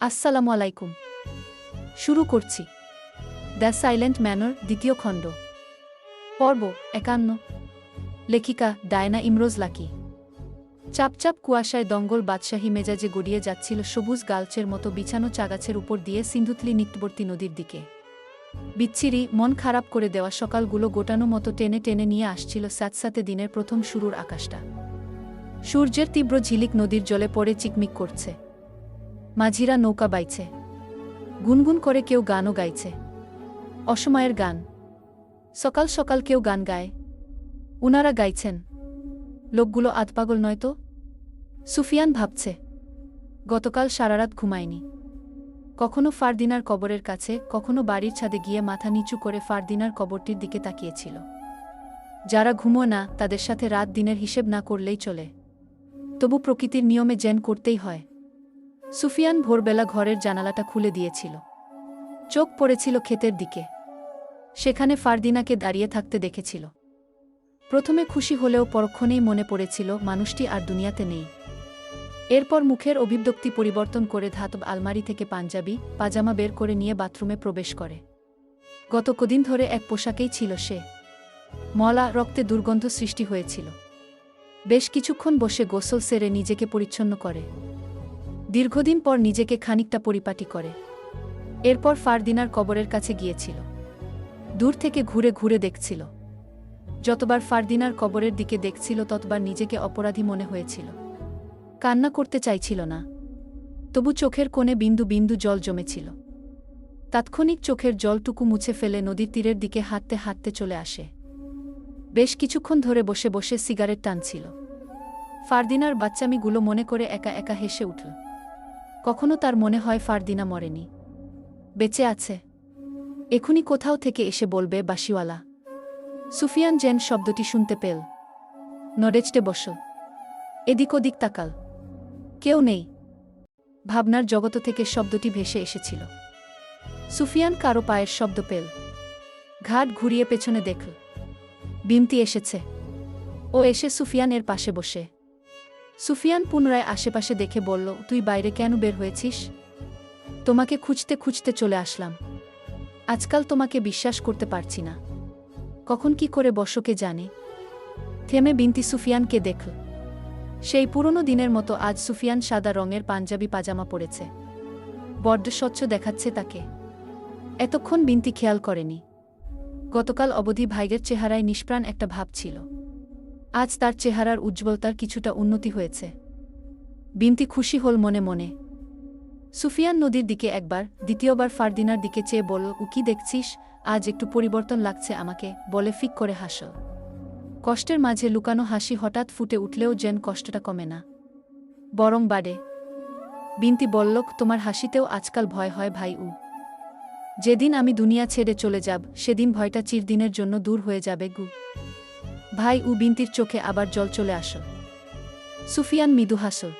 আসসালামু আলাইকুম। শুরু করছি। দ্য সাইলেন্ট ম্যানর দ্বিতীয় খণ্ড। পর্ব একান্ন। লেখিকা ডায়না ইমরোজ লাকি। চাপচাপ কুয়াশায় দঙ্গল বাদশাহী মেজাজে গড়িয়ে যাচ্ছিল সবুজ গালচের মতো বিছানো চাগাছের উপর দিয়ে সিন্ধুতলি নিকটবর্তী নদীর দিকে। বিচ্ছিরি, মন খারাপ করে দেওয়া সকালগুলো গোটানো মতো টেনে টেনে নিয়ে আসছিল স্যাঁতস্যাঁতে দিনের প্রথম শুরুর আকাশটা। সূর্যের তীব্র ঝিলিক নদীর জলে পড়ে চিকমিক করছে। মাঝিরা নৌকা বাইছে। গুনগুন করে কেউ গানও গাইছে। অসময়ের গান। সকাল সকাল কেউ গান গায়। উনারা গাইছেন। লোকগুলো আতপাগল নয় তো? সুফিয়ান ভাবছে, গতকাল সারারাত ঘুমায়নি। কখনো ফারদিনার কবরের কাছে, কখনো বাড়ির ছাদে গিয়ে মাথা নিচু করে ফারদিনার কবরটির দিকে তাকিয়েছিল। যারা ঘুমো না, তাদের সাথে রাত দিনের হিসেব না করলেই চলে। তবু প্রকৃতির নিয়মে জেন করতেই হয়। সুফিয়ান ভোরবেলা ঘরের জানালাটা খুলে দিয়েছিল। চোখ পড়েছিল ক্ষেতের দিকে। সেখানে ফারদিনাকে দাঁড়িয়ে থাকতে দেখেছিল। প্রথমে খুশি হলেও পরক্ষণেই মনে পড়েছিল, মানুষটি আর দুনিয়াতে নেই। এরপর মুখের অভিব্যক্তি পরিবর্তন করে ধাতব আলমারি থেকে পাঞ্জাবি, পাজামা বের করে নিয়ে বাথরুমে প্রবেশ করে। গত কদিন ধরে এক পোশাকেই ছিল সে। মলা, রক্তে দুর্গন্ধ সৃষ্টি হয়েছিল। বেশ কিছুক্ষণ বসে গোসল সেরে নিজেকে পরিচ্ছন্ন করে। দীর্ঘদিন পর নিজেকে খানিকটা পরিপাটি করে। এরপর ফারদিনার কবরের কাছে গিয়েছিল। দূর থেকে ঘুরে ঘুরে দেখছিল। যতবার ফারদিনার কবরের দিকে দেখছিল, ততবার নিজেকে অপরাধী মনে হয়েছিল। কান্না করতে চাইছিল না। তবু চোখের কোণে বিন্দু বিন্দু জল জমেছিল। তাৎক্ষণিক চোখের জলটুকু মুছে ফেলে নদীর তীরের দিকে হাঁটতে হাঁটতে চলে আসে। বেশ কিছুক্ষণ ধরে বসে বসে সিগারেট টানছিল। ফারদিনার বাচ্চামিগুলো মনে করে একা একা হেসে উঠল। কখনো তার মনে হয় ফারদিনা মরেনি। বেঁচে আছে। এখুনি কোথাও থেকে এসে বলবে, বাসিওয়ালা। সুফিয়ান জেন শব্দটি শুনতে পেল। নরেজটে বস। এদিক ওদিক তাকাল। কেউ নেই। ভাবনার জগত থেকে শব্দটি ভেসে এসেছিল। সুফিয়ান কারও পায়ের শব্দ পেল। ঘাট ঘুরিয়ে পেছনে দেখল। বিমতি এসেছে। ও এসে সুফিয়ানের পাশে বসে। সুফিয়ান পুনরায় আশেপাশে দেখে বলল, তুই বাইরে কেন বের হয়েছিস? তোমাকে খুঁজতে খুঁজতে চলে আসলাম। আজকাল তোমাকে বিশ্বাস করতে পারছি না। কখন কি করে বসকে জানে? থেমে বিনতি সুফিয়ানকে দেখল। সেই পুরনো দিনের মতো আজ সুফিয়ান সাদা রঙের পাঞ্জাবি পাজামা পরেছে। বড্ড স্বচ্ছ দেখাচ্ছে তাকে। এতক্ষণ বিনতি খেয়াল করেনি। গতকাল অবধি ভাইগের চেহারায় নিষ্প্রাণ একটা ভাব ছিল। আজ তার চেহারার উজ্জ্বলতার কিছুটা উন্নতি হয়েছে। বিনতি খুশি হল মনে মনে। সুফিয়ান নদীর দিকে একবার, দ্বিতীয়বার ফারদিনার দিকে চেয়ে বলল, উ কি দেখছিস? আজ একটু পরিবর্তন লাগছে আমাকে। বলে ফিক করে হাস কষ্টের মাঝে লুকানো হাসি হঠাৎ ফুটে উঠলেও যেন কষ্টটা কমে না। বরং বাড়ে। বিনতি বললক তোমার হাসিতেও আজকাল ভয় হয় ভাই উ। যেদিন আমি দুনিয়া ছেড়ে চলে যাব, সেদিন ভয়টা চিরদিনের জন্য দূর হয়ে যাবে গু। ভাই উ বিনতির চোখে আবার জল চলে আস। সুফিয়ান মৃদু হাসল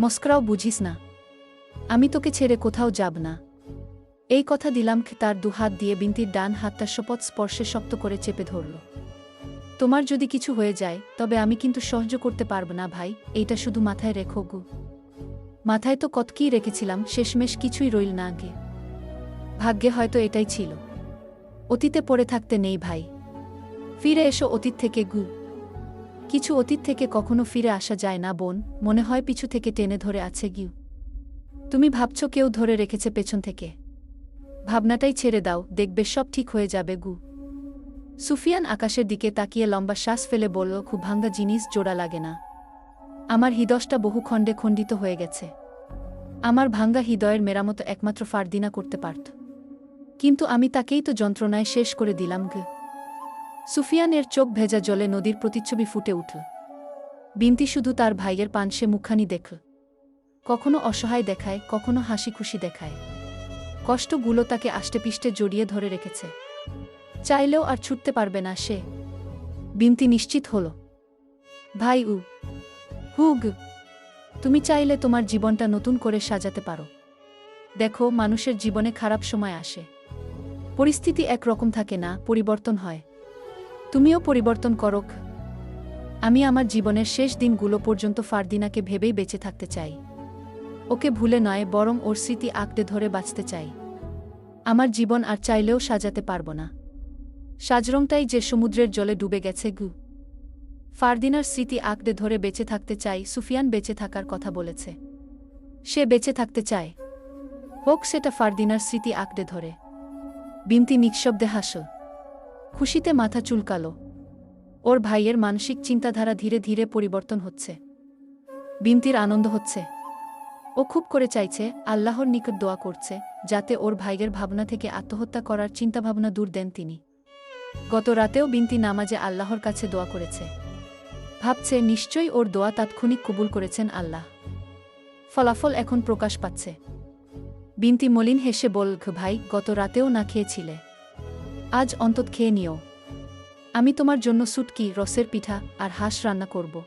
মস্করাও বুঝিস না। আমি তোকে ছেড়ে কোথাও যাব না। এই কথা দিলাম তার দুহাত দিয়ে বিন্তির ডান হাতটা শপথ স্পর্শে শক্ত করে চেপে ধরল। তোমার যদি কিছু হয়ে যায়, তবে আমি কিন্তু সহ্য করতে পারব না ভাই, এইটা শুধু মাথায় রেখো গু। মাথায় তো কতকেই রেখেছিলাম, শেষমেশ কিছুই রইল না আগে। ভাগ্যে হয়তো এটাই ছিল। অতীতে পড়ে থাকতে নেই ভাই। ফিরে এসো অতীত থেকে গু। কিছু অতীত থেকে কখনো ফিরে আসা যায় না, বোন। মনে হয় পিছু থেকে টেনে ধরে আছে গিউ। তুমি ভাবছ কেউ ধরে রেখেছে পেছন থেকে। ভাবনাটাই ছেড়ে দাও, দেখবে সব ঠিক হয়ে যাবে, গু। সুফিয়ান আকাশের দিকে তাকিয়ে লম্বা শ্বাস ফেলে বলল খুব ভাঙ্গা জিনিস, জোড়া লাগে না। আমার হৃদয়টা বহু খণ্ডে খণ্ডিত হয়ে গেছে। আমার ভাঙ্গা হৃদয়ের মেরামত একমাত্র ফারদিনা করতে পারত। কিন্তু আমি তাকেই তো যন্ত্রণায় শেষ করে দিলাম, গে। সুফিয়ানের চোখ ভেজা জলে নদীর প্রতিচ্ছবি ফুটে উঠল। বিনতি শুধু তার ভাইয়ের পানসে মুখানি দেখল। কখনো অসহায় দেখায়, কখনো হাসি খুশি দেখায়। কষ্টগুলো তাকে আষ্টেপিষ্টে জড়িয়ে ধরে রেখেছে। চাইলেও আর ছুটতে পারবে না সে। বিনতি নিশ্চিত হল। ভাই উ, হুগ, তুমি চাইলে তোমার জীবনটা নতুন করে সাজাতে পারো। দেখো, মানুষের জীবনে খারাপ সময় আসে। পরিস্থিতি একরকম থাকে না, পরিবর্তন হয়। তুমিও পরিবর্তন করক। আমি আমার জীবনের শেষ দিনগুলো পর্যন্ত ফারদিনাকে ভেবেই বেঁচে থাকতে চাই। ওকে ভুলে নয়, বরং ওর স্মৃতি আঁকড়ে ধরে বাঁচতে চাই। আমার জীবন আর চাইলেও সাজাতে পারব না। সাজরংটাই যে সমুদ্রের জলে ডুবে গেছে গু। ফারদিনার স্মৃতি আঁকড়ে ধরে বেঁচে থাকতে চাই, সুফিয়ান বেঁচে থাকার কথা বলেছে। সে বেঁচে থাকতে চায়। হোক সেটা ফারদিনার স্মৃতি আঁকড়ে ধরে। বিনতি নিঃশব্দে হাসল খুশিতে মাথা চুলকালো। ওর ভাইয়ের মানসিক চিন্তাধারা ধীরে ধীরে পরিবর্তন হচ্ছে। বিনতির আনন্দ হচ্ছে। ও খুব করে চাইছে আল্লাহর নিকট দোয়া করছে, যাতে ওর ভাইয়ের ভাবনা থেকে আত্মহত্যা করার চিন্তাভাবনা দূর দেন তিনি। গত রাতেও বিনতি নামাজে আল্লাহর কাছে দোয়া করেছে। ভাবছে, নিশ্চয়ই ওর দোয়া তাৎক্ষণিক কবুল করেছেন আল্লাহ। ফলাফল এখন প্রকাশ পাচ্ছে। বিনতি মলিন হেসে বল ভাই, গত রাতেও না খেয়েছিলে। আজ অন্তত খেয়ে নিও। আমি তোমার জন্য সুটকি, রসের পিঠা আর হাঁস রান্না করব।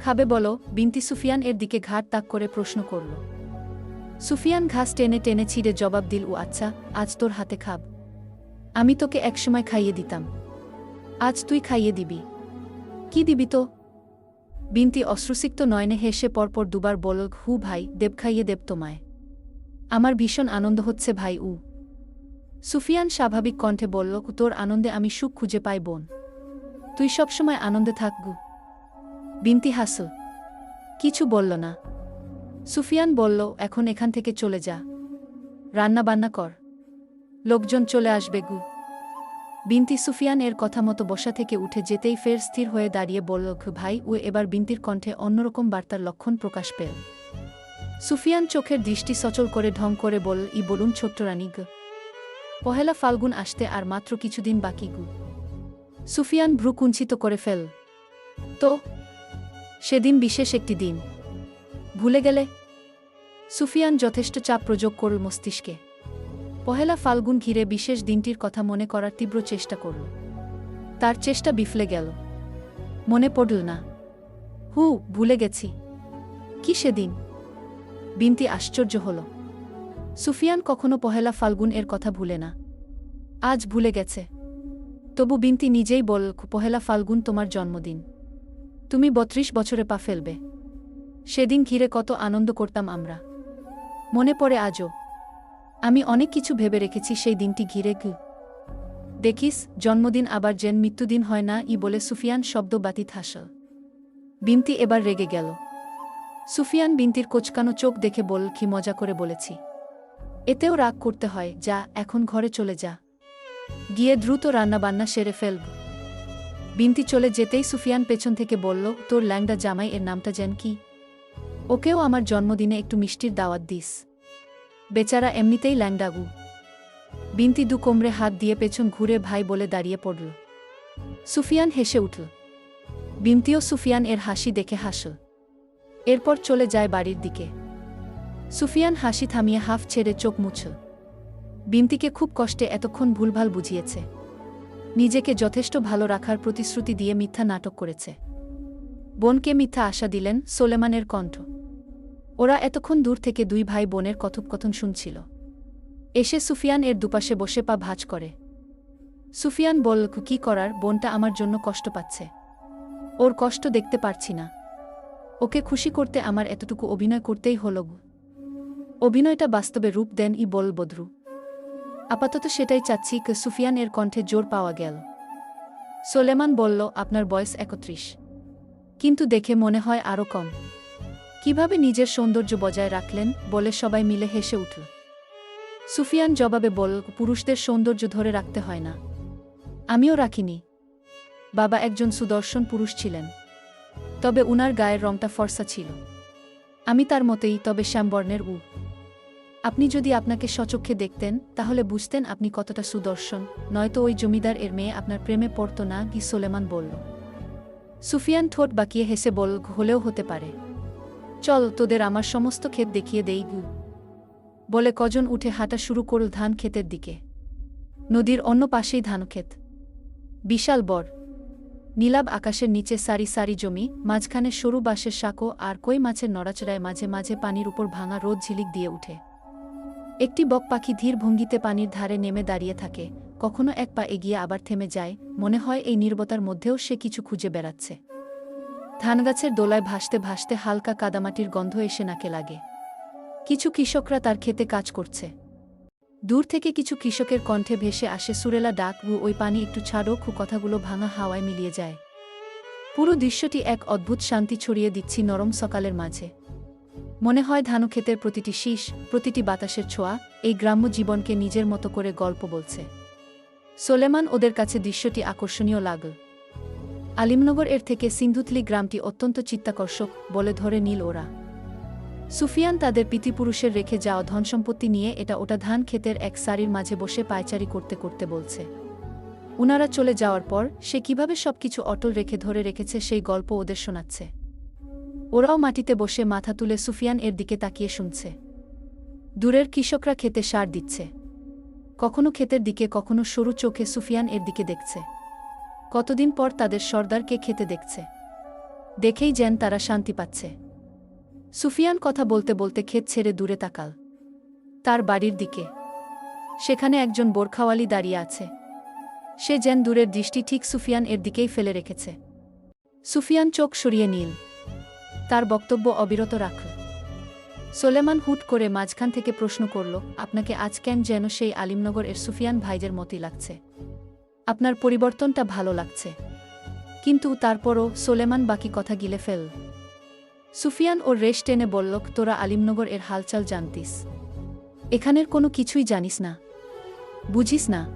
খাবে বলো, বিনতি সুফিয়ান এর দিকে ঘাট তাক করে প্রশ্ন করল। সুফিয়ান ঘাস টেনে টেনে ছিঁড়ে জবাব দিল ও আচ্ছা আজ তোর হাতে খাব। আমি তোকে একসময় খাইয়ে দিতাম। আজ তুই খাইয়ে দিবি। কি দিবি তো? বিনতি অশ্রুসিক্ত নয়নে হেসে পরপর দুবার বলল, হু ভাই, দেব খাইয়ে দেব তোমায়। আমার ভীষণ আনন্দ হচ্ছে ভাই, উ। সুফিয়ান স্বাভাবিক কণ্ঠে বলল, তোর আনন্দে আমি সুখ খুঁজে পাই, বোন। তুই সবসময় আনন্দে থাকগু বিনতি হাসল। কিছু বলল না। সুফিয়ান বলল, এখন এখান থেকে চলে যা। রান্না বান্না কর। লোকজন চলে আসবে গু। বিনতি সুফিয়ান এর কথা মতো বসা থেকে উঠে যেতেই ফের স্থির হয়ে দাঁড়িয়ে বলল, ভাই, ও এবার বিনতির কণ্ঠে অন্যরকম বার্তার লক্ষণ প্রকাশ পেল। সুফিয়ান চোখের দৃষ্টি সচল করে ঢং করে বল ই বলুন, ছোট্ট রানী গ পহেলা ফাল্গুন আসতে আর মাত্র কিছুদিন বাকি গু। সুফিয়ান ভ্রু কুঞ্চিত করে ফেল। তো, সেদিন বিশেষ একটি দিন। ভুলে গেলে? সুফিয়ান যথেষ্ট চাপ প্রযোগ করল মস্তিষ্কে। পহেলা ফাল্গুন ঘিরে বিশেষ দিনটির কথা মনে করার তীব্র চেষ্টা করল। তার চেষ্টা বিফলে গেল। মনে পড়ল না। হু, ভুলে গেছি। কি সেদিন? বিনতি আশ্চর্য হল। সুফিয়ান কখনো পহেলা ফাল্গুন এর কথা ভুলে না। আজ ভুলে গেছে। তবু বিনতি নিজেই বল, পহেলা ফাল্গুন তোমার জন্মদিন। তুমি বত্রিশ বছরে পা ফেলবে। সেদিন ঘিরে কত আনন্দ করতাম আমরা। মনে পড়ে আজও। আমি অনেক কিছু ভেবে রেখেছি সেই দিনটি ঘিরে গু দেখিস, জন্মদিন আবার যেন মৃত্যুদিন হয় না ই বলে সুফিয়ান শব্দ বাতি হাসল বিনতি এবার রেগে গেল। সুফিয়ান বিনতির কোচকানো চোখ দেখে বল, কি মজা করে বলেছি। এতেও রাগ করতে হয়, যা, এখন ঘরে চলে যা। গিয়ে দ্রুত রান্নাবান্না সেরে ফেলব। বিনতি চলে যেতেই সুফিয়ান পেছন থেকে বলল, তোর ল্যাংডা জামাই, এর নামটা যেন কি? ওকেও আমার জন্মদিনে একটু মিষ্টির দাওয়াত দিস। বেচারা এমনিতেই ল্যাংডাগু। বিনতি দু কোমরে হাত দিয়ে পেছন ঘুরে ভাই বলে দাঁড়িয়ে পড়ল। সুফিয়ান হেসে উঠল। বিনতিও সুফিয়ান এর হাসি দেখে হাসল। এরপর চলে যায় বাড়ির দিকে। সুফিয়ান হাসি থামিয়ে হাফ ছেড়ে চোখ মুছল বিমতিকে খুব কষ্টে এতক্ষণ ভুলভাল বুঝিয়েছে। নিজেকে যথেষ্ট ভালো রাখার প্রতিশ্রুতি দিয়ে মিথ্যা নাটক করেছে। বোনকে মিথ্যা আশা দিলেন সোলেমানের কণ্ঠ। ওরা এতক্ষণ দূর থেকে দুই ভাই বোনের কথোপকথন শুনছিল। এসে সুফিয়ান এর দুপাশে বসে পা ভাঁজ করে। সুফিয়ান বলল, কি করার? বোনটা আমার জন্য কষ্ট পাচ্ছে। ওর কষ্ট দেখতে পারছি না। ওকে খুশি করতে আমার এতটুকু অভিনয় করতেই হল। অভিনয়টা বাস্তবে রূপ দেন ই বল বদ্রু। আপাতত সেটাই চাচ্ছি কে সুফিয়ান এর কণ্ঠে জোর পাওয়া গেল। সোলেমান বলল, আপনার বয়স একত্রিশ। কিন্তু দেখে মনে হয় আরও কম। কীভাবে নিজের সৌন্দর্য বজায় রাখলেন? বলে সবাই মিলে হেসে উঠল। সুফিয়ান জবাবে বল পুরুষদের সৌন্দর্য ধরে রাখতে হয় না। আমিও রাখিনি। বাবা একজন সুদর্শন পুরুষ ছিলেন। তবে উনার গায়ের রংটা ফর্সা ছিল। আমি তার মতেই তবে শ্যামবর্ণের উ। আপনি যদি আপনাকে সচক্ষে দেখতেন, তাহলে বুঝতেন আপনি কতটা সুদর্শন। নয়তো ওই জমিদার এর মেয়ে আপনার প্রেমে পড়ত না গি সোলেমান বলল। সুফিয়ান ঠোঁট বাকিয়ে হেসে বল, হলেও হতে পারে। চল, তোদের আমার সমস্ত ক্ষেত দেখিয়ে দেই গু। বলে কজন উঠে হাঁটা শুরু করল ধান ক্ষেতের দিকে। নদীর অন্য পাশেই ধানক্ষেত। বিশাল বর। নীলাব আকাশের নিচে সারি সারি জমি, মাঝখানে সরু বাঁশের শাকো আর কই মাছের নড়াচড়ায় মাঝে মাঝে পানির উপর ভাঙা রোদ ঝিলিক দিয়ে উঠে। একটি বক পাখি ধীর ভঙ্গিতে পানির ধারে নেমে দাঁড়িয়ে থাকে। কখনো এক পা এগিয়ে আবার থেমে যায়। মনে হয় এই নির্বতার মধ্যেও সে কিছু খুঁজে বেড়াচ্ছে। ধানগাছের দোলায় ভাসতে ভাসতে হালকা কাদামাটির গন্ধ এসে নাকে লাগে। কিছু কৃষকরা তার খেতে কাজ করছে। দূর থেকে কিছু কৃষকের কণ্ঠে ভেসে আসে সুরেলা ডাক ও ওই পানি একটু ছাড়ো খু কথাগুলো ভাঙা হাওয়ায় মিলিয়ে যায়। পুরো দৃশ্যটি এক অদ্ভুত শান্তি ছড়িয়ে দিচ্ছি নরম সকালের মাঝে। মনে হয় ধানুক্ষেতের প্রতিটি শীষ, প্রতিটি বাতাসের ছোঁয়া এই গ্রাম্য জীবনকে নিজের মতো করে গল্প বলছে। সোলেমান ওদের কাছে দৃশ্যটি আকর্ষণীয় লাগল। আলিমনগর এর থেকে সিন্ধুতলি গ্রামটি অত্যন্ত চিত্তাকর্ষক বলে ধরে নীল ওরা। সুফিয়ান তাদের পিতৃপুরুষের রেখে যাওয়া ধনসম্পত্তি নিয়ে এটা ওটা ধান ক্ষেতের এক সারির মাঝে বসে পায়চারি করতে করতে বলছে। উনারা চলে যাওয়ার পর সে কীভাবে সবকিছু অটল রেখে ধরে রেখেছে সেই গল্প ওদের শোনাচ্ছে। ওরাও মাটিতে বসে মাথা তুলে সুফিয়ান এর দিকে তাকিয়ে শুনছে। দূরের কৃষকরা খেতে সার দিচ্ছে। কখনো ক্ষেতের দিকে, কখনো সরু চোখে সুফিয়ান এর দিকে দেখছে। কতদিন পর তাদের সর্দারকে খেতে দেখছে। দেখেই যেন তারা শান্তি পাচ্ছে। সুফিয়ান কথা বলতে বলতে ক্ষেত ছেড়ে দূরে তাকাল। তার বাড়ির দিকে। সেখানে একজন বোরখাওয়ালি দাঁড়িয়ে আছে। সে যেন দূরের দৃষ্টি ঠিক সুফিয়ান এর দিকেই ফেলে রেখেছে। সুফিয়ান চোখ সরিয়ে নীল। তার বক্তব্য অবিরত রাখল। সোলেমান হুট করে মাঝখান থেকে প্রশ্ন করল, আপনাকে আজ কেন যেন সেই আলিমনগর এর সুফিয়ান ভাইজের মতোই লাগছে? আপনার পরিবর্তনটা ভালো লাগছে। কিন্তু তারপরও সোলেমান বাকি কথা গিলে ফেল। সুফিয়ান ওর রেশ টেনে বলল, তোরা আলিমনগর এর হালচাল জানতিস। এখানের কোনো কিছুই জানিস না। বুঝিস না।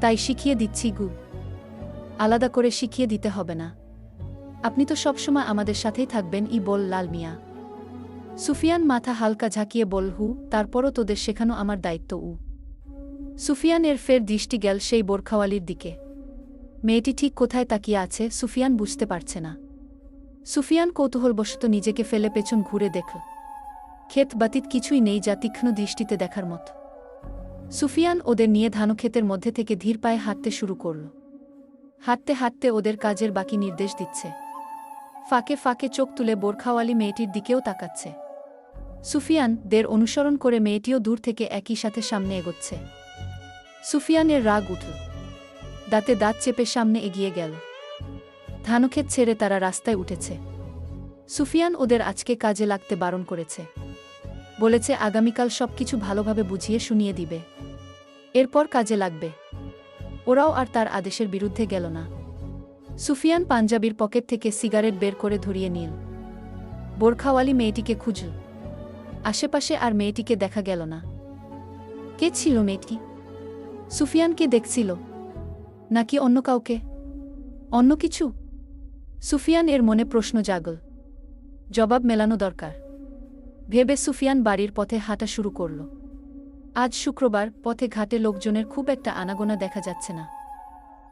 তাই শিখিয়ে দিচ্ছি গু। আলাদা করে শিখিয়ে দিতে হবে না। আপনি তো সবসময় আমাদের সাথেই থাকবেন, ই বল লাল মিয়া। সুফিয়ান মাথা হালকা ঝাঁকিয়ে বল, হু, তারপরও তোদের শেখানো আমার দায়িত্ব, উ। সুফিয়ানের ফের দৃষ্টি গেল সেই বোরখাওয়ালির দিকে। মেয়েটি ঠিক কোথায় তাকিয়ে আছে, সুফিয়ান বুঝতে পারছে না। সুফিয়ান কৌতূহলবশত নিজেকে ফেলে পেছন ঘুরে দেখল। ক্ষেত বাতিত কিছুই নেই যা তীক্ষ্ণ দৃষ্টিতে দেখার মতো। সুফিয়ান ওদের নিয়ে ধানক্ষেতের মধ্যে থেকে ধীর পায়ে হাঁটতে শুরু করল। হাঁটতে হাঁটতে ওদের কাজের বাকি নির্দেশ দিচ্ছে। ফাঁকে ফাঁকে চোখ তুলে বোরখাওয়ালি মেয়েটির দিকেও তাকাচ্ছে। সুফিয়ান দের অনুসরণ করে মেয়েটিও দূর থেকে একই সাথে সামনে এগোচ্ছে। সুফিয়ানের রাগ উঠল। দাঁতে দাঁত চেপে সামনে এগিয়ে গেল। ধানক্ষেত ছেড়ে তারা রাস্তায় উঠেছে। সুফিয়ান ওদের আজকে কাজে লাগতে বারণ করেছে। বলেছে আগামীকাল সবকিছু ভালোভাবে বুঝিয়ে শুনিয়ে দিবে। এরপর কাজে লাগবে। ওরাও আর তার আদেশের বিরুদ্ধে গেল না। সুফিয়ান পাঞ্জাবির পকেট থেকে সিগারেট বের করে ধরিয়ে নিল। বোরখাওয়ালি মেয়েটিকে খুঁজল। আশেপাশে আর মেয়েটিকে দেখা গেল না। কে ছিল মেয়েটি? সুফিয়ানকে দেখছিল? নাকি অন্য কাউকে? অন্য কিছু? সুফিয়ান এর মনে প্রশ্ন জাগল। জবাব মেলানো দরকার। ভেবে সুফিয়ান বাড়ির পথে হাঁটা শুরু করল। আজ শুক্রবার পথে ঘাটে লোকজনের খুব একটা আনাগোনা দেখা যাচ্ছে না।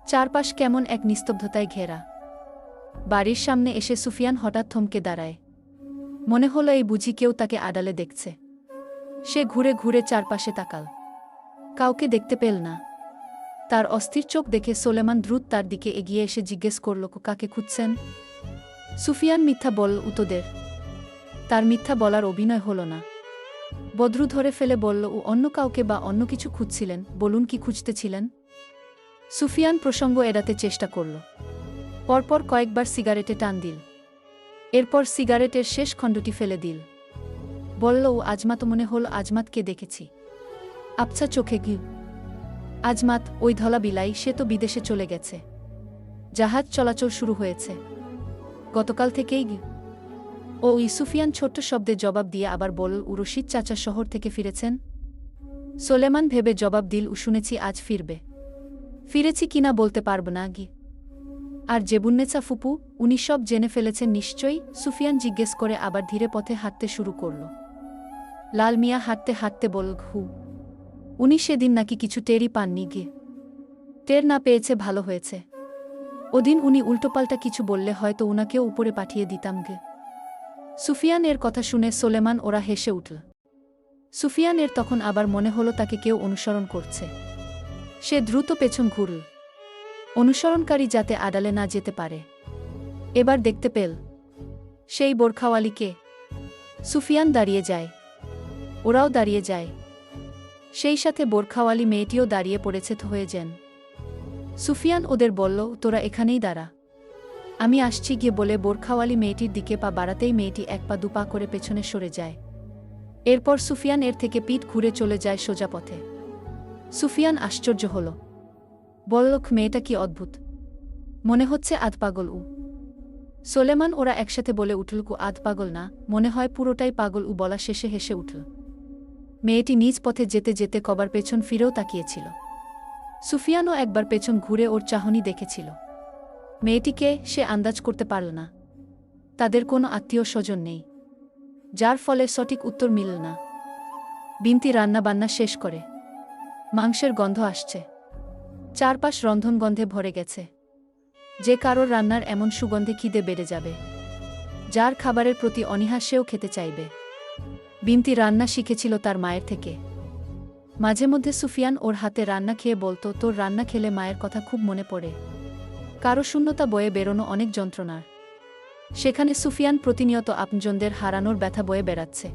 চারপাশ কেমন এক নিস্তব্ধতায় ঘেরা। বাড়ির সামনে এসে সুফিয়ান হঠাৎ থমকে দাঁড়ায়। মনে হলো এই বুঝি কেউ তাকে আড়ালে দেখছে। সে ঘুরে ঘুরে চারপাশে তাকাল। কাউকে দেখতে পেল না। তার অস্থির চোখ দেখে সোলেমান দ্রুত তার দিকে এগিয়ে এসে জিজ্ঞেস করল, কাকে খুঁজছেন? সুফিয়ান মিথ্যা বল উতোদের। তার মিথ্যা বলার অভিনয় হল না। বদ্রু ধরে ফেলে বলল, ও অন্য কাউকে বা অন্য কিছু খুঁজছিলেন? বলুন কি খুঁজতেছিলেন সুফিয়ান প্রসঙ্গ এড়াতে চেষ্টা করল। পরপর কয়েকবার সিগারেটে টান দিল। এরপর সিগারেটের শেষ খণ্ডটি ফেলে দিল। বলল, ও আজমাত মনে হল আজমাতকে দেখেছি। আবছা চোখে গি আজমাত, ওই ধলা বিলাই, সে তো বিদেশে চলে গেছে। জাহাজ চলাচল শুরু হয়েছে। গতকাল থেকেই ও ইসুফিয়ান ছোট্ট শব্দে জবাব দিয়ে আবার বল উ রশিদ চাচা শহর থেকে ফিরেছেন? সোলেমান ভেবে জবাব দিল উ শুনেছি আজ ফিরবে। ফিরেছি কিনা বলতে পারব না গি আর জেবুন্নেচা ফুপু, উনি সব জেনে ফেলেছেন নিশ্চয়ই, সুফিয়ান জিজ্ঞেস করে আবার ধীরে পথে হাঁটতে শুরু করল। লাল মিয়া হাঁটতে হাঁটতে বল ঘু উনি সেদিন নাকি কিছু টেরই পাননি, গে। টের না পেয়েছে ভালো হয়েছে। ওদিন উনি উল্টোপাল্টা কিছু বললে হয়তো উনাকেও উপরে পাঠিয়ে দিতাম, গে। সুফিয়ান এর কথা শুনে সোলেমান ওরা হেসে উঠল। সুফিয়ান এর তখন আবার মনে হলো তাকে কেউ অনুসরণ করছে। সে দ্রুত পেছন ঘুরল। অনুসরণকারী যাতে আড়ালে না যেতে পারে। এবার দেখতে পেল, সেই বোরখাওয়ালিকে সুফিয়ান দাঁড়িয়ে যায়। ওরাও দাঁড়িয়ে যায়। সেই সাথে বোরখাওয়ালি মেয়েটিও দাঁড়িয়ে পড়েছে হয়ে যেন। সুফিয়ান ওদের বলল, তোরা এখানেই দাঁড়া। আমি আসছি গিয়ে বলে বোরখাওয়ালি মেয়েটির দিকে পা বাড়াতেই মেয়েটি এক পা দুপা করে পেছনে সরে যায়। এরপর সুফিয়ান এর থেকে পিঠ ঘুরে চলে যায় সোজা পথে। সুফিয়ান আশ্চর্য হল। বললক মেয়েটা কি অদ্ভুত? মনে হচ্ছে আধ পাগল উ। সোলেমান ওরা একসাথে বলে উঠলকু আধ পাগল না, মনে হয় পুরোটাই পাগল উ বলা শেষে হেসে উঠল। মেয়েটি নিজ পথে যেতে যেতে কবার পেছন ফিরেও তাকিয়েছিল। সুফিয়ানও একবার পেছন ঘুরে ওর চাহনি দেখেছিল। মেয়েটিকে সে আন্দাজ করতে পারল না। তাদের কোনো আত্মীয় স্বজন নেই। যার ফলে সঠিক উত্তর মিলল না। বিনতি রান্না বান্না শেষ করে। মাংসের গন্ধ আসছে। চারপাশ রন্ধন গন্ধে ভরে গেছে। যে কারোর রান্নার এমন সুগন্ধে খিদে বেড়ে যাবে, যার খাবারের প্রতি অনীহা সেও খেতে চাইবে। বিমতি রান্না শিখেছিল তার মায়ের থেকে। মাঝে মধ্যে সুফিয়ান ওর হাতে রান্না খেয়ে বলতো, তোর রান্না খেলে মায়ের কথা খুব মনে পড়ে। কারও শূন্যতা বয়ে বেরোনো অনেক যন্ত্রণার। সেখানে সুফিয়ান প্রতিনিয়ত আপনজনদের হারানোর ব্যথা বয়ে বেড়াচ্ছে।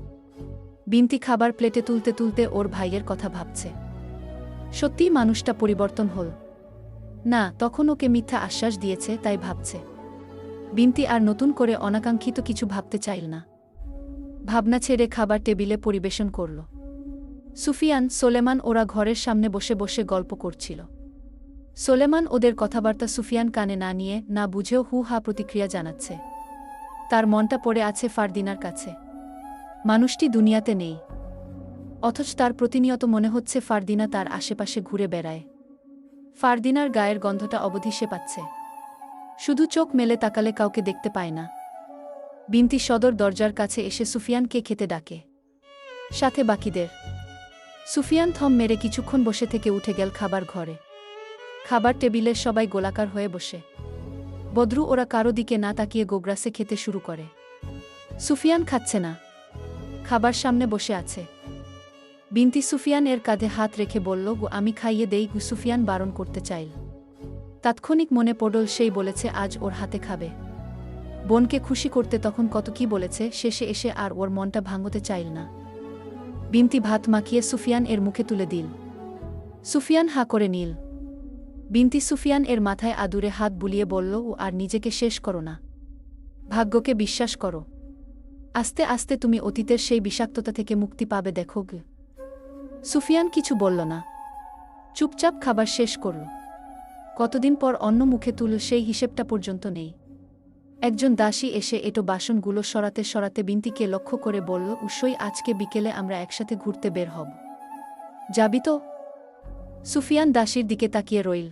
বিমতি খাবার প্লেটে তুলতে তুলতে ওর ভাইয়ের কথা ভাবছে। সত্যিই মানুষটা পরিবর্তন হল। না, তখন ওকে মিথ্যা আশ্বাস দিয়েছে, তাই ভাবছে। বিনতি আর নতুন করে অনাকাঙ্ক্ষিত কিছু ভাবতে চাইল না। ভাবনা ছেড়ে খাবার টেবিলে পরিবেশন করল। সুফিয়ান, সোলেমান ওরা ঘরের সামনে বসে বসে গল্প করছিল। সোলেমান ওদের কথাবার্তা সুফিয়ান কানে না নিয়ে, না বুঝেও হু হা প্রতিক্রিয়া জানাচ্ছে। তার মনটা পড়ে আছে ফারদিনার কাছে। মানুষটি দুনিয়াতে নেই। অথচ তার প্রতিনিয়ত মনে হচ্ছে ফারদিনা তার আশেপাশে ঘুরে বেড়ায়। ফারদিনার গায়ের গন্ধটা অবধি সে পাচ্ছে। শুধু চোখ মেলে তাকালে কাউকে দেখতে পায় না। বিনতি সদর দরজার কাছে এসে সুফিয়ানকে খেতে ডাকে। সাথে বাকিদের। সুফিয়ান থম মেরে কিছুক্ষণ বসে থেকে উঠে গেল খাবার ঘরে। খাবার টেবিলে সবাই গোলাকার হয়ে বসে। বদ্রু ওরা কারও দিকে না তাকিয়ে গোগ্রাসে খেতে শুরু করে। সুফিয়ান খাচ্ছে না। খাবার সামনে বসে আছে। বিনতি সুফিয়ান এর কাঁধে হাত রেখে বলল, গো, আমি খাইয়ে দেই, গু, সুফিয়ান বারণ করতে চাইল। তাৎক্ষণিক মনে পড়ল, সেই বলেছে, আজ ওর হাতে খাবে। বোনকে খুশি করতে তখন কত কি বলেছে, শেষে এসে আর ওর মনটা ভাঙতে চাইল না। বিনতি ভাত মাখিয়ে সুফিয়ান এর মুখে তুলে দিল। সুফিয়ান হা করে নীল। বিনতি সুফিয়ান এর মাথায় আদুরে হাত বুলিয়ে বলল, ও, আর নিজেকে শেষ করো না। ভাগ্যকে বিশ্বাস করো। আস্তে আস্তে তুমি অতীতের সেই বিষাক্ততা থেকে মুক্তি পাবে, দেখো সুফিয়ান কিছু বলল না। চুপচাপ খাবার শেষ করল। কতদিন পর অন্য মুখে তুল সেই হিসেবটা পর্যন্ত নেই। একজন দাসী এসে এটো বাসনগুলো সরাতে সরাতে বিন্তিকে লক্ষ্য করে বলল উসই আজকে বিকেলে আমরা একসাথে ঘুরতে বের হব। যাবি তো? সুফিয়ান দাসীর দিকে তাকিয়ে রইল।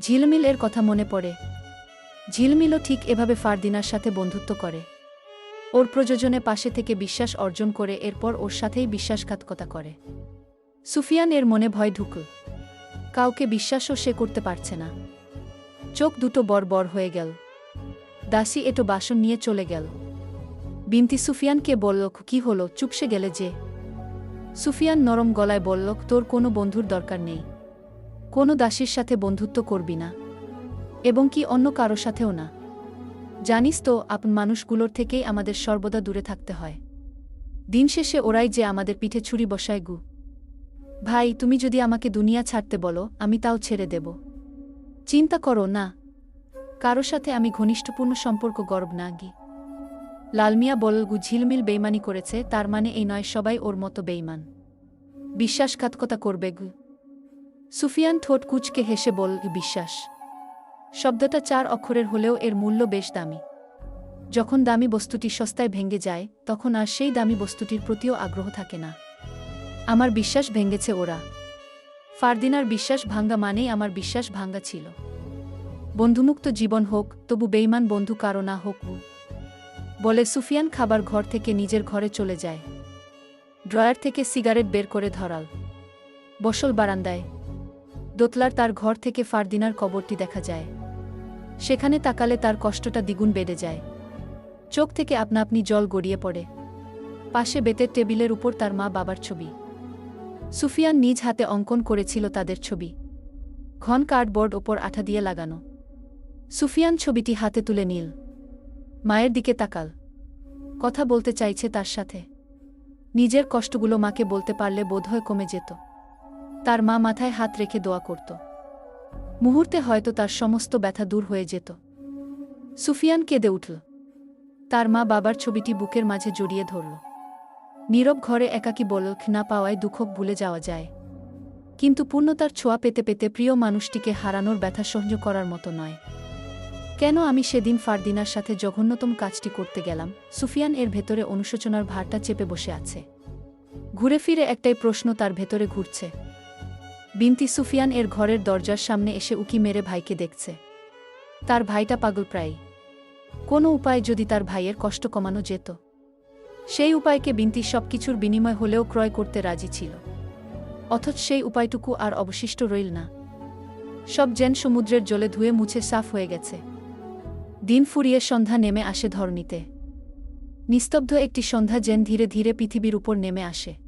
ঝিলমিল এর কথা মনে পড়ে। ঝিলমিলও ঠিক এভাবে ফারদিনার সাথে বন্ধুত্ব করে। ওর প্রযোজনে পাশে থেকে বিশ্বাস অর্জন করে এরপর ওর সাথেই বিশ্বাসঘাতকতা করে। সুফিয়ান এর মনে ভয় ঢুকল কাউকে বিশ্বাসও সে করতে পারছে না। চোখ দুটো বর হয়ে গেল। দাসী এটো বাসন নিয়ে চলে গেল। বিনতি সুফিয়ানকে বলল, কি হলো? চুপসে গেলে যে। সুফিয়ান নরম গলায় বলল, তোর কোনো বন্ধুর দরকার নেই। কোনো দাসীর সাথে বন্ধুত্ব করবি না। এবং কি অন্য কারও সাথেও না। জানিস তো, আপন মানুষগুলোর থেকেই আমাদের সর্বদা দূরে থাকতে হয়। দিন শেষে ওরাই যে আমাদের পিঠে ছুরি বসায় গু। ভাই, তুমি যদি আমাকে দুনিয়া ছাড়তে বলো, আমি তাও ছেড়ে দেব। চিন্তা করো না। কারও সাথে আমি ঘনিষ্ঠপূর্ণ সম্পর্ক গর্ব না, গি। লালমিয়া বলগু ঝিলমিল বেইমানি করেছে, তার মানে এই নয়, সবাই ওর মতো বেইমান। বিশ্বাসঘাতকতা করবে গু। সুফিয়ান ঠোঁট কুচকে হেসে বল বিশ্বাস। শব্দটা চার অক্ষরের হলেও এর মূল্য বেশ দামি। যখন দামি বস্তুটি সস্তায় ভেঙে যায়, তখন আর সেই দামি বস্তুটির প্রতিও আগ্রহ থাকে না। আমার বিশ্বাস ভেঙেছে ওরা। ফারদিনার বিশ্বাস ভাঙ্গা মানেই আমার বিশ্বাস ভাঙ্গা ছিল। বন্ধুমুক্ত জীবন হোক, তবু বেইমান বন্ধু কারও না হোক। বলে সুফিয়ান খাবার ঘর থেকে নিজের ঘরে চলে যায়। ড্রয়ার থেকে সিগারেট বের করে ধরাল। বসল বারান্দায়। দোতলার তার ঘর থেকে ফারদিনার কবরটি দেখা যায়। সেখানে তাকালে তার কষ্টটা দ্বিগুণ বেড়ে যায়। চোখ থেকে আপনা আপনি জল গড়িয়ে পড়ে। পাশে বেতের টেবিলের উপর তার মা বাবার ছবি। সুফিয়ান নিজ হাতে অঙ্কন করেছিল তাদের ছবি। ঘন কার্ডবোর্ড ওপর আঠা দিয়ে লাগানো। সুফিয়ান ছবিটি হাতে তুলে নীল। মায়ের দিকে তাকাল। কথা বলতে চাইছে তার সাথে। নিজের কষ্টগুলো মাকে বলতে পারলে বোধহয় কমে যেত। তার মা মাথায় হাত রেখে দোয়া করত। মুহূর্তে হয়তো তার সমস্ত ব্যথা দূর হয়ে যেত। সুফিয়ান কেঁদে উঠল। তার মা বাবার ছবিটি বুকের মাঝে জড়িয়ে ধরল। নীরব ঘরে একাকী বলক না পাওয়ায় দুঃখ ভুলে যাওয়া যায়। কিন্তু পূর্ণতার ছোঁয়া পেতে পেতে প্রিয় মানুষটিকে হারানোর ব্যথা সহ্য করার মতো নয়। কেন আমি সেদিন ফারদিনার সাথে জঘন্যতম কাজটি করতে গেলাম? সুফিয়ান এর ভেতরে অনুশোচনার ভারটা চেপে বসে আছে। ঘুরে ফিরে একটাই প্রশ্ন তার ভেতরে ঘুরছে। বিনতি সুফিয়ান এর ঘরের দরজার সামনে এসে উকি মেরে ভাইকে দেখছে। তার ভাইটা পাগল প্রায় কোনো উপায় যদি তার ভাইয়ের কষ্ট কমানো যেত। সেই উপায়কে বিনতি সবকিছুর বিনিময় হলেও ক্রয় করতে রাজি ছিল। অথচ সেই উপায়টুকু আর অবশিষ্ট রইল না। সব জেন সমুদ্রের জলে ধুয়ে মুছে সাফ হয়ে গেছে। দিন ফুরিয়ে সন্ধ্যা নেমে আসে ধরণীতে। নিস্তব্ধ একটি সন্ধ্যা জেন ধীরে ধীরে পৃথিবীর উপর নেমে আসে।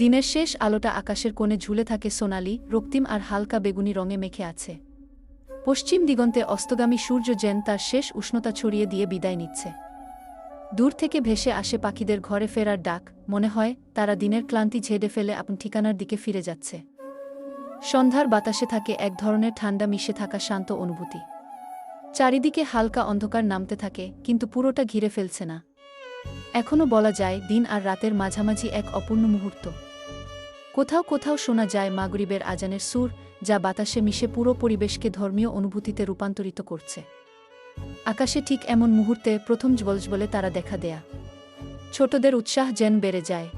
দিনের শেষ আলোটা আকাশের কোণে ঝুলে থাকে সোনালি, রক্তিম আর হালকা বেগুনি রঙে মেখে আছে। পশ্চিম দিগন্তে অস্তগামী সূর্য জেন তার শেষ উষ্ণতা ছড়িয়ে দিয়ে বিদায় নিচ্ছে। দূর থেকে ভেসে আসে পাখিদের ঘরে ফেরার ডাক, মনে হয় তারা দিনের ক্লান্তি ঝেড়ে ফেলে আপন ঠিকানার দিকে ফিরে যাচ্ছে। সন্ধ্যার বাতাসে থাকে এক ধরনের ঠান্ডা মিশে থাকা শান্ত অনুভূতি। চারিদিকে হালকা অন্ধকার নামতে থাকে, কিন্তু পুরোটা ঘিরে ফেলছে না। এখনও বলা যায় দিন আর রাতের মাঝামাঝি এক অপূর্ণ মুহূর্ত। কোথাও কোথাও শোনা যায় মাগরিবের আজানের সুর, যা বাতাসে মিশে পুরো পরিবেশকে ধর্মীয় অনুভূতিতে রূপান্তরিত করছে। আকাশে ঠিক এমন মুহূর্তে প্রথম বলে তারা দেখা দেয়া। ছোটদের উৎসাহ যেন বেড়ে যায়।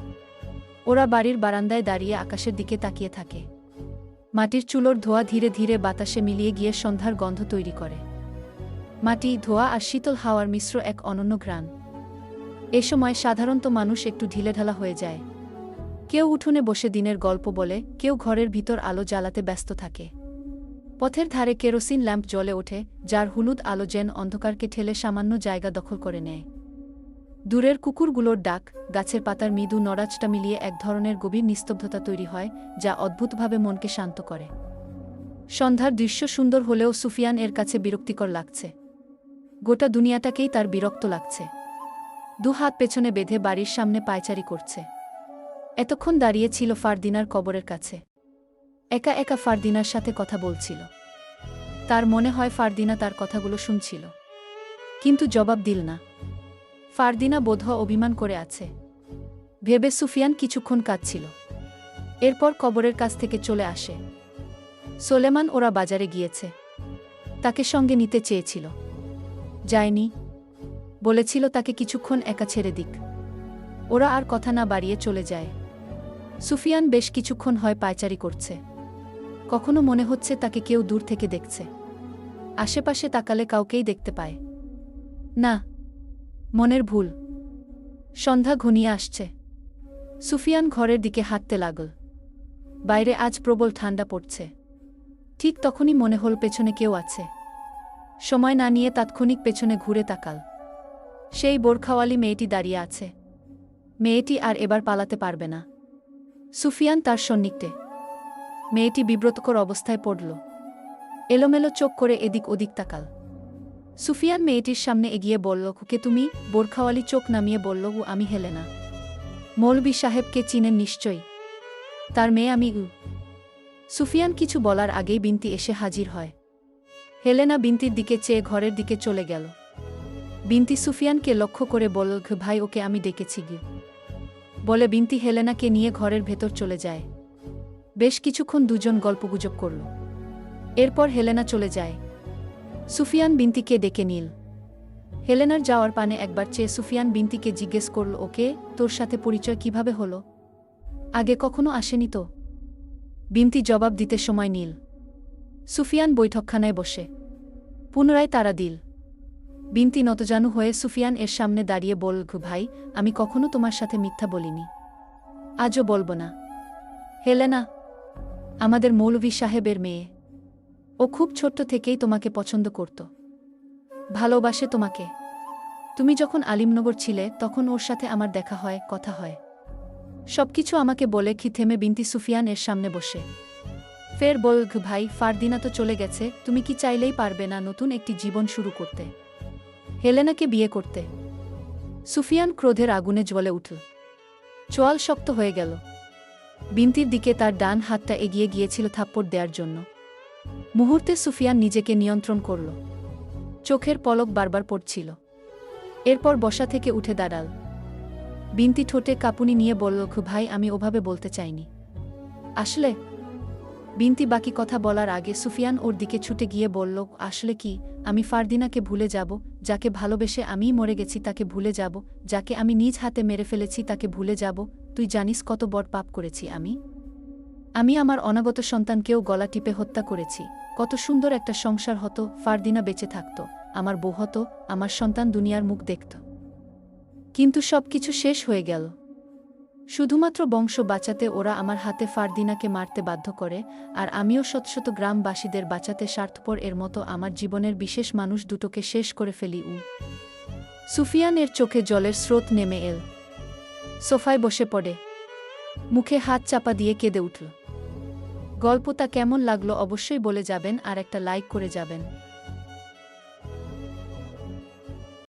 ওরা বাড়ির বারান্দায় দাঁড়িয়ে আকাশের দিকে তাকিয়ে থাকে। মাটির চুলোর ধোয়া ধীরে ধীরে বাতাসে মিলিয়ে গিয়ে সন্ধ্যার গন্ধ তৈরি করে। মাটি, ধোয়া আর শীতল হাওয়ার মিশ্র এক অনন্য ঘ্রাণ। এ সময় সাধারণত মানুষ একটু ঢিলেঢালা হয়ে যায়। কেউ উঠোনে বসে দিনের গল্প বলে, কেউ ঘরের ভিতর আলো জ্বালাতে ব্যস্ত থাকে। পথের ধারে কেরোসিন ল্যাম্প জ্বলে ওঠে, যার হলুদ আলো যেন অন্ধকারকে ঠেলে সামান্য জায়গা দখল করে নেয়। দূরের কুকুরগুলোর ডাক, গাছের পাতার মৃদু নড়াচটা মিলিয়ে এক ধরনের গভীর নিস্তব্ধতা তৈরি হয়, যা অদ্ভুতভাবে মনকে শান্ত করে। সন্ধ্যার দৃশ্য সুন্দর হলেও সুফিয়ান এর কাছে বিরক্তিকর লাগছে। গোটা দুনিয়াটাকেই তার বিরক্ত লাগছে। দু হাত পেছনে বেঁধে বাড়ির সামনে পায়চারি করছে। এতক্ষণ দাঁড়িয়েছিল ফারদিনার কবরের কাছে। একা একা ফারদিনার সাথে কথা বলছিল। তার মনে হয় ফারদিনা তার কথাগুলো শুনছিল। কিন্তু জবাব দিল না। ফারদিনা বোধহয় অভিমান করে আছে। ভেবে সুফিয়ান কিছুক্ষণ কাঁদছিল। এরপর কবরের কাছ থেকে চলে আসে। সোলেমান ওরা বাজারে গিয়েছে। তাকে সঙ্গে নিতে চেয়েছিল। যায়নি। বলেছিল তাকে কিছুক্ষণ একা ছেড়ে দিক। ওরা আর কথা না বাড়িয়ে চলে যায়। সুফিয়ান বেশ কিছুক্ষণ হয় পায়চারি করছে। কখনো মনে হচ্ছে তাকে কেউ দূর থেকে দেখছে। আশেপাশে তাকালে কাউকেই দেখতে পায়। না, মনের ভুল। সন্ধ্যা ঘনিয়ে আসছে। সুফিয়ান ঘরের দিকে হাঁটতে লাগল। বাইরে আজ প্রবল ঠান্ডা পড়ছে। ঠিক তখনই মনে হল পেছনে কেউ আছে। সময় না নিয়ে তাৎক্ষণিক পেছনে ঘুরে তাকাল। সেই বোরখাওয়ালি মেয়েটি দাঁড়িয়ে আছে। মেয়েটি আর এবার পালাতে পারবে না। সুফিয়ান তার সন্নিকটে। মেয়েটি বিব্রতকর অবস্থায় পড়ল। এলোমেলো চোখ করে এদিক ওদিক তাকাল। সুফিয়ান মেয়েটির সামনে এগিয়ে বলল কে তুমি বোরখাওয়ালি চোখ নামিয়ে বলল ও আমি হেলেনা মৌলবি সাহেবকে চিনেন নিশ্চয়ই। তার মেয়ে আমি, উ। সুফিয়ান কিছু বলার আগেই বিনতি এসে হাজির হয়। হেলেনা বিনতির দিকে চেয়ে ঘরের দিকে চলে গেল। বিনতি সুফিয়ানকে লক্ষ্য করে বলল ভাই, ওকে আমি ডেকেছি গি বলে বিনতি হেলেনাকে নিয়ে ঘরের ভেতর চলে যায়। বেশ কিছুক্ষণ দুজন গল্পগুজব করল। এরপর হেলেনা চলে যায়। সুফিয়ান বিনতিকে ডেকে নিল। হেলেনার যাওয়ার পানে একবার চেয়ে সুফিয়ান বিনতিকে জিজ্ঞেস করল, ওকে, তোর সাথে পরিচয় কীভাবে হলো? আগে কখনো আসেনি তো? বিনতি জবাব দিতে সময় নীল। সুফিয়ান বৈঠকখানায় বসে। পুনরায় তারা দিল। বিনতি নতজানু হয়ে সুফিয়ান এর সামনে দাঁড়িয়ে বল ভাই আমি কখনো তোমার সাথে মিথ্যা বলিনি। আজও বলব না। হেলেনা, আমাদের মৌলভী সাহেবের মেয়ে। ও খুব ছোট্ট থেকেই তোমাকে পছন্দ করত। ভালোবাসে তোমাকে। তুমি যখন আলিমনগর ছিলে, তখন ওর সাথে আমার দেখা হয়, কথা হয়। সবকিছু আমাকে বলে কি থেমে বিনতি সুফিয়ান এর সামনে বসে। ফের বল ভাই ফারদিনা তো চলে গেছে, তুমি কি চাইলেই পারবে না নতুন একটি জীবন শুরু করতে। হেলেনাকে বিয়ে করতে। সুফিয়ান ক্রোধের আগুনে জ্বলে উঠল। চোয়াল শক্ত হয়ে গেল। বিনতির দিকে তার ডান হাতটা এগিয়ে গিয়েছিল থাপ্পড় দেওয়ার জন্য। মুহূর্তে সুফিয়ান নিজেকে নিয়ন্ত্রণ করল। চোখের পলক বারবার পড়ছিল। এরপর বসা থেকে উঠে দাঁড়াল। বিনতি ঠোঁটে কাপুনি নিয়ে বলল "খু ভাই, আমি ওভাবে বলতে চাইনি। আসলে বিনতি বাকি কথা বলার আগে সুফিয়ান ওর দিকে ছুটে গিয়ে বলল, আসলে কি? আমি ফারদিনাকে ভুলে যাব, যাকে ভালোবেসে আমিই মরে গেছি তাকে ভুলে যাব, যাকে আমি নিজ হাতে মেরে ফেলেছি তাকে ভুলে যাব, তুই জানিস কত বড় পাপ করেছি আমি? আমি আমার অনাগত সন্তানকেও গলা টিপে হত্যা করেছি। কত সুন্দর একটা সংসার হতো, ফারদিনা বেঁচে থাকত, আমার বউ হতো, আমার সন্তান দুনিয়ার মুখ দেখত। কিন্তু সব কিছু শেষ হয়ে গেল। শুধুমাত্র বংশ বাঁচাতে ওরা আমার হাতে ফারদিনাকে মারতে বাধ্য করে, আর আমিও শত শত গ্রামবাসীদের বাঁচাতে স্বার্থপর এর মতো আমার জীবনের বিশেষ মানুষ দুটোকে শেষ করে ফেলি, উ। সুফিয়ানের চোখে জলের স্রোত নেমে এল। সোফায় বসে পড়ে। মুখে হাত চাপা দিয়ে কেঁদে উঠল। গল্পটা কেমন লাগল অবশ্যই বলে যাবেন আর একটা লাইক করে যাবেন।